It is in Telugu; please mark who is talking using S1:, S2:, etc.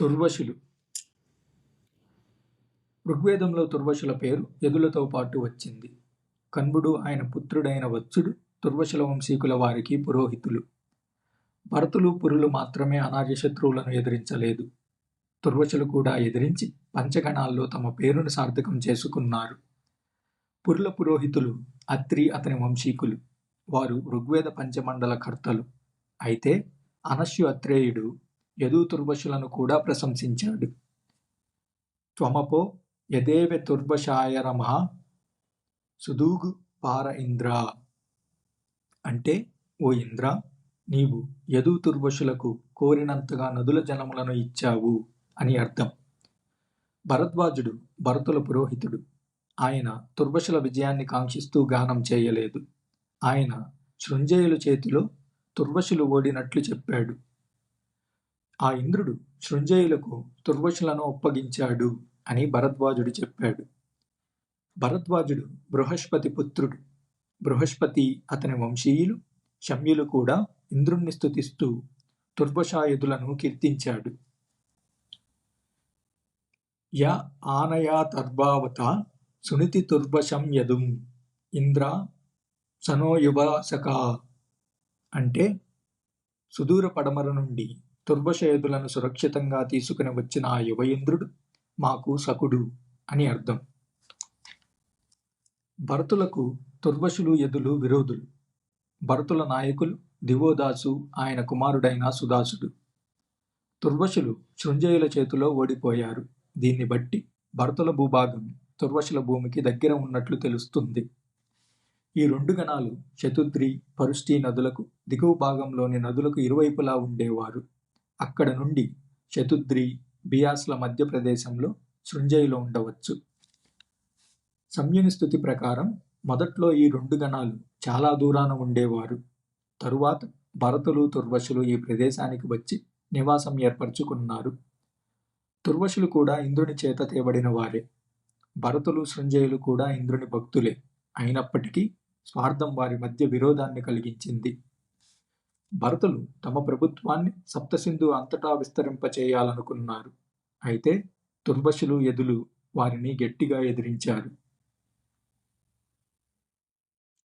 S1: తుర్వశులు. ఋగ్వేదంలో తుర్వశుల పేరు యదులతో పాటు వచ్చింది. కన్వుడు ఆయన పుత్రుడైన వత్సుడు తుర్వశుల వంశీకుల వారికి పురోహితులు. భరతులు పురులు మాత్రమే అనార్య శత్రువులను ఎదిరించలేదు. తుర్వశులు కూడా ఎదిరించి పంచగణాల్లో తమ పేరును సార్థకం చేసుకున్నారు. పురుల పురోహితులు అత్రి అతని వంశీకులు వారు ఋగ్వేద పంచమండల కర్తలు. అయితే అనశ్యు అత్రేయుడు యదుతుర్వశులను కూడా ప్రశంసించాడు. త్వమపో యదేవ తుర్వశాయరమ సుదూగు పార ఇంద్ర. అంటే ఓ ఇంద్ర నీవు యదుతుర్వశులకు కోరినంతగా నదుల జలములను ఇచ్చావు అని అర్థం. భరద్వాజుడు భరతుల పురోహితుడు ఆయన తుర్వశుల విజయాన్ని కాంక్షిస్తూ గానం చేయలేదు. ఆయన శృంజయుల చేతిలో తుర్వశులు ఓడినట్లు చెప్పాడు. ఆ ఇంద్రుడు శృంజయులకు దుర్వశులను ఒప్పగించాడు అని భరద్వాజుడు చెప్పాడు. భరద్వాజుడు బృహస్పతి పుత్రుడు. బృహస్పతి అతని వంశీయులు శమ్యులు కూడా ఇంద్రుణ్ణి స్తుతిస్తూ దుర్వశాయుధులను కీర్తించాడు. య ఆనయాతర్భావత సునితి తుర్వశం యదుం ఇంద్ర సనోయువాసక అంటే సుదూర పడమర నుండి తుర్వశయుధులను సురక్షితంగా తీసుకుని వచ్చిన ఆ యువ ఇంద్రుడు మాకు సకుడు అని అర్థం. భరతులకు తుర్వశులు యదులు విరోధులు. భరతుల నాయకులు దివోదాసు ఆయన కుమారుడైన సుదాసుడు. దుర్వశులు శృంజయుల చేతిలో ఓడిపోయారు. దీన్ని బట్టి భరతుల భూభాగం తుర్వశుల భూమికి దగ్గర ఉన్నట్లు తెలుస్తుంది. ఈ రెండు గణాలు శతుద్రి పరుష్టి నదులకు దిగువ భాగంలోని నదులకు ఇరువైపులా ఉండేవారు. అక్కడ నుండి శతుద్రి బియాస్ల మధ్య ప్రదేశంలో శృంజయులు ఉండవచ్చు. సంయుని స్థుతి ప్రకారం మొదట్లో ఈ రెండు గణాలు చాలా దూరాన ఉండేవారు. తరువాత భరతులు తుర్వశులు ఈ ప్రదేశానికి వచ్చి నివాసం ఏర్పరచుకున్నారు. తుర్వశులు కూడా ఇంద్రుని చేత తేబడిన వారే. భరతులు సృంజయులు కూడా ఇంద్రుని భక్తులే. అయినప్పటికీ స్వార్థం వారి మధ్య విరోధాన్ని కలిగించింది. భరతులు తమ ప్రభుత్వాన్ని సప్తసింధు అంతటా విస్తరింపచేయాలనుకున్నారు. అయితే తుర్భశులు ఎదులు వారిని గట్టిగా ఎదిరించారు.